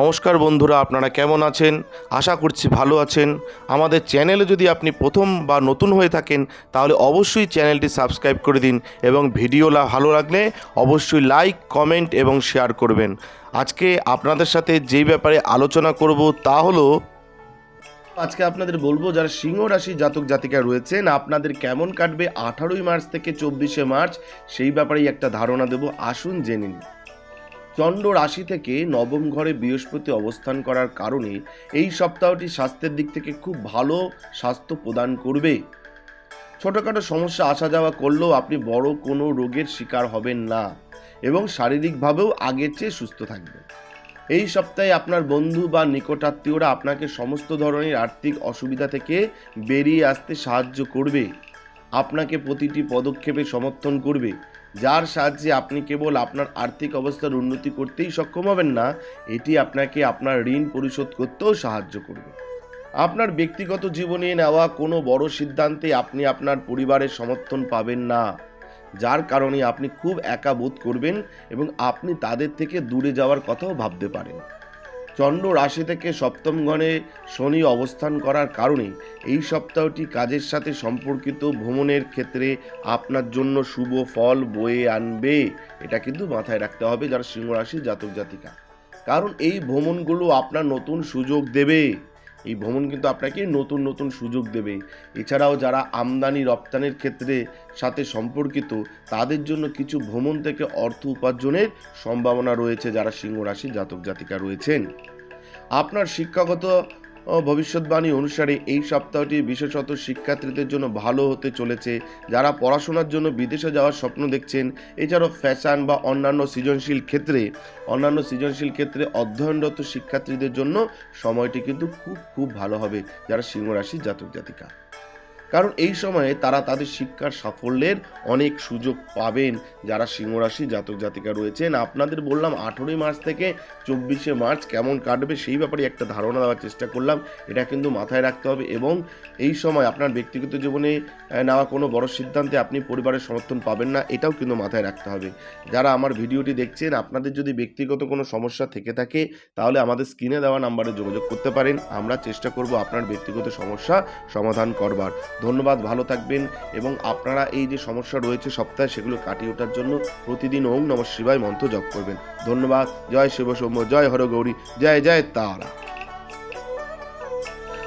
নমস্কার বন্ধুরা, আপনারা কেমন আছেন? আশা করছি ভালো আছেন। আমাদের চ্যানেলে যদি আপনি প্রথম বা নতুন হয়ে থাকেন, তাহলে অবশ্যই চ্যানেলটি সাবস্ক্রাইব করে দিন এবং ভিডিও ভালো লাগলে অবশ্যই লাইক, কমেন্ট এবং শেয়ার করবেন। আজকে আপনাদের সাথে যেই ব্যাপারে আলোচনা করব তা হলো, আজকে আপনাদের বলব যারা সিংহ রাশি জাতক জাতিকা রয়েছেন, আপনাদের কেমন কাটবে আঠারোই মার্চ থেকে চব্বিশে মার্চ? সেই ব্যাপারেই একটা ধারণা দেব। আসুন জেনে নিন চন্দ্র রাশি থেকে নবম ঘরে বৃহস্পতি অবস্থান করার কারণে এই সপ্তাহটি স্বাস্থ্যের দিক থেকে খুব ভালো স্বাস্থ্য প্রদান করবে। ছোটোখাটো সমস্যা আসা যাওয়া করলেও আপনি বড় কোনো রোগের শিকার হবেন না এবং শারীরিকভাবেও আগের চেয়ে সুস্থ থাকবেন। এই সপ্তাহে আপনার বন্ধু বা নিকটাত্মীয়রা আপনাকে সমস্ত ধরনের আর্থিক অসুবিধা থেকে বেরিয়ে আসতে সাহায্য করবে। আপনাকে প্রতিটি পদক্ষেপে সমর্থন করবে। যার সাহায্যে আপনি কেবল আপনার আর্থিক অবস্থার উন্নতি করতেই সক্ষম হবেন না, এটি আপনাকে আপনার ঋণ পরিশোধ করতেও সাহায্য করবে। আপনার ব্যক্তিগত জীবনে নেওয়া কোনো বড় সিদ্ধান্তে আপনি আপনার পরিবারের সমর্থন পাবেন না, যার কারণে আপনি খুব একা বোধ করবেন এবং আপনি তাদের থেকে দূরে যাওয়ার কথাও ভাবতে পারেন। চন্দ্র রাশি থেকে সপ্তম গণে শনি অবস্থান করার কারণে এই সপ্তাহটি কাজের সাথে সম্পর্কিত ভ্রমণের ক্ষেত্রে আপনার জন্য শুভ ফল বয়ে আনবে। এটা কিন্তু মাথায় রাখতে হবে যারা সিংহ রাশি জাতক জাতিকা। কারণ এই ভ্রমণগুলো আপনার নতুন সুযোগ দেবে। এই ভ্রমণ কিন্তু আপনাকে নতুন নতুন সুযোগ দেবে। এছাড়াও যারা আমদানি, রপ্তানির ক্ষেত্রে সাথে সম্পর্কিত, তাদের জন্য কিছু ভ্রমণ থেকে অর্থ উপার্জনের সম্ভাবনা রয়েছে যারা সিংহ রাশি জাতক জাতিকা রয়েছেন। আপনার শিক্ষাগত ও ভবিষ্যৎবাণী অনুসারে এই সপ্তাহটি বিশেষত শিক্ষার্থীদের জন্য ভালো হতে চলেছে। যারা পড়াশোনার জন্য বিদেশে যাওয়ার স্বপ্ন দেখছেন, এছাড়াও ফ্যাশন বা অন্যান্য সৃজনশীল ক্ষেত্রে, অন্যান্য সৃজনশীল ক্ষেত্রে অধ্যয়নরত শিক্ষার্থীদের জন্য সময়টি কিন্তু খুব খুব ভালো হবে। যারা সিংহরাশি জাতক জাতিকা। কারণ এই সময়ে তারা তাদের শিক্ষার সাফল্যের অনেক সুযোগ পাবেন যারা সিংহরাশি জাতক জাতিকা রয়েছেন। আপনাদের বললাম আঠেরোই মার্চ থেকে চব্বিশে মার্চ কেমন কাটবে সেই ব্যাপারে একটা ধারণা দেওয়ার চেষ্টা করলাম। এটা কিন্তু মাথায় রাখতে হবে এবং এই সময় আপনার ব্যক্তিগত জীবনে নেওয়া কোনো বড় সিদ্ধান্তে আপনি পরিবারের সমর্থন পাবেন না, এটাও কিন্তু মাথায় রাখতে হবে। যারা আমার ভিডিওটি দেখছেন, আপনাদের যদি ব্যক্তিগত কোনো সমস্যা থেকে থাকে, তাহলে আমাদের স্ক্রিনে দেওয়া নাম্বারে যোগাযোগ করতে পারেন। আমরা চেষ্টা করব আপনার ব্যক্তিগত সমস্যা সমাধান করবার। ধন্যবাদ, ভালো থাকবেন এবং আপনারা এই যে সমস্যা রয়েছে সপ্তাহে সেগুলো কাটিয়ে ওঠার জন্য প্রতিদিন ওম নম শিবায় মন্ত্র জপ করবেন। ধন্যবাদ, জয় শিব সৌম্য, জয় হর গৌরী, জয় জয় তারা।